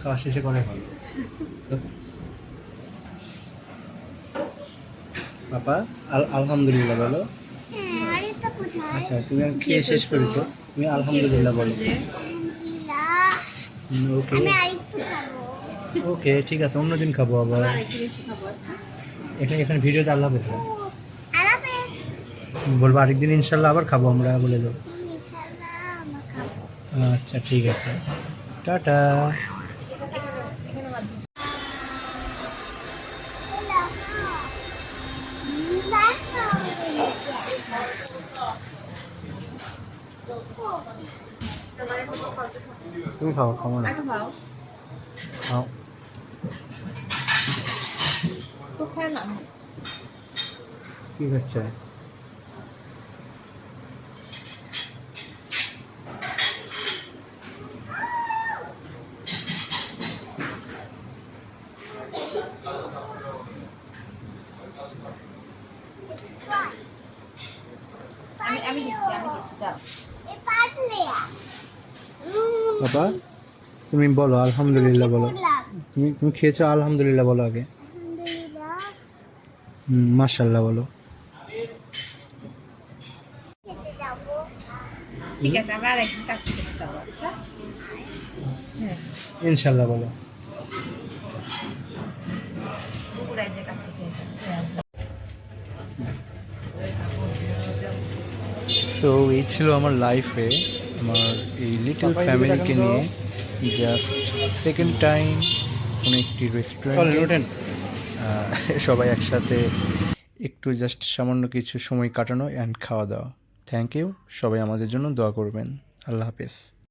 খাওয়া শেষে করে ভালো। পাপা আলহামদুলিল্লাহ বলো। আচ্ছা তুমি আর খেয়ে শেষ করেছ? তুমি আলহামদুলিল্লাহ বলো। ওকে ওকে ঠিক আছে অন্যদিন খাব আবার। আচ্ছা। এখানে এখানে ভিডিওতে আল্লাহ হাফেজ। বলব আরেকদিন ইনশাল্লাহ আবার খাব আমরা বলে দেবো আচ্ছা ঠিক আছে। টাটা এখানে বাদ দিচ্ছি। তুমি খাও খাও না আগে খাও খাও তো খায় না কি হচ্ছে আমি আমি দিচ্ছি আমি দিচ্ছি দাও। বাবা তুমি বলো আলহামদুলিল্লাহ বলো। তুমি তুমি খেয়েছো আলহামদুলিল্লাহ বলো আগে। হুম বলো। ঠিক আছে আমরা আর কাজ করতে যাব আচ্ছা? ইনশাল্লাহ বলো। যে কাজ সো এই ছিল আমার লাইফে আমার এই লিটল ফ্যামিলিকে নিয়ে। জাস্ট সেকেন্ড টাইম কোনো একটি রেস্টুরেন্ট সবাই একসাথে একটু জাস্ট সামান্য কিছু সময় কাটানো অ্যান্ড খাওয়া দাওয়া। থ্যাংক ইউ সবাই আমাদের জন্য দোয়া করবেন। আল্লাহ হাফেজ।